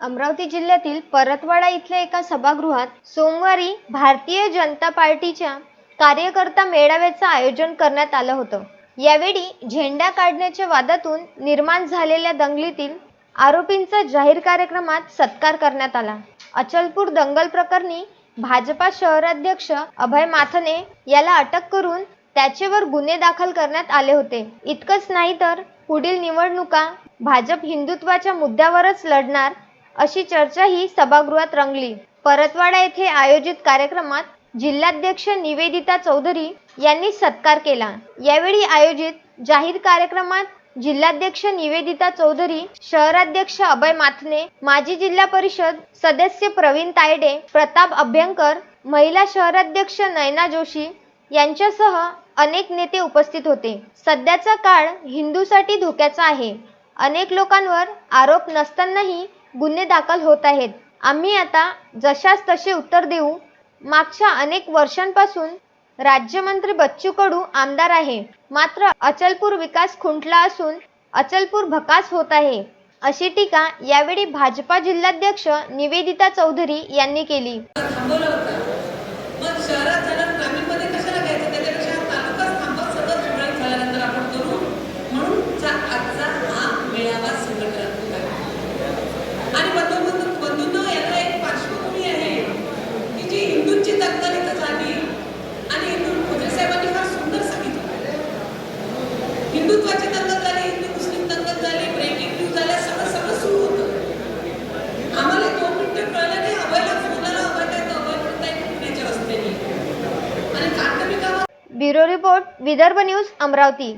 अमरावती जिल्ह्यातील परतवाडा इथल्या एका सभागृहात सोमवारी भारतीय जनता पार्टीच्या कार्यकर्ता मेळाव्याचं आयोजन करण्यात आलं होतं. यावेळी झेंडा काढण्याच्या वादातून निर्माण झालेल्या दंगलीतील आरोपींचा जाहीर कार्यक्रमात सत्कार करण्यात आला. अचलपूर दंगल प्रकरणी भाजपा शहराध्यक्ष अभय माथने याला अटक करून त्याच्यावर गुन्हे दाखल करण्यात आले होते. इतकंच नाही तर पुढील निवडणुका भाजप हिंदुत्वाच्या मुद्द्यावरच लढणार अशी चर्चाही सभागृहात रंगली. परतवाडा येथे आयोजित कार्यक्रमात जिल्हाध्यक्ष निवेदिता चौधरी यांनी सत्कार केला. यावेळी आयोजित जाहीर कार्यक्रमात जिल्हाध्यक्ष निवेदिता चौधरी शहराध्यक्ष अभय माथने माजी जिल्हा परिषद सदस्य प्रवीण तायडे प्रताप अभ्यंकर महिला शहराध्यक्ष नयना जोशी यांच्यासह अनेक नेते उपस्थित होते. सध्याचा काळ हिंदूसाठी धोक्याचा आहे. अनेक लोकांवर आरोप नसतानाही गुन्हे दाखल होत आहेत. आम्ही आता जशास तसे उत्तर देऊ. मागच्या अनेक वर्षांपासून राज्यमंत्री बच्चू कडू आमदार आहे. मात्र अचलपूर विकास खुंटला असून अचलपूर भकास होत आहे. अशी टीका यावेळी भाजपा जिल्हाध्यक्ष निवेदिता चौधरी यांनी केली. थांबवलं हिंदुत्वाची दंगल झाली हिंदू मुस्लिम दंगल झाली ब्रेकिंग न्यूज झाल्या सगळं सगळं सुरू होतं. आम्हाला दोन मिनिटं कळलं नाही अभयला फोनला अभय काय अभय म्हणता पुण्याच्या रस्त्याने? आणि कांदमिका bureau report Vidarbha news Amravati.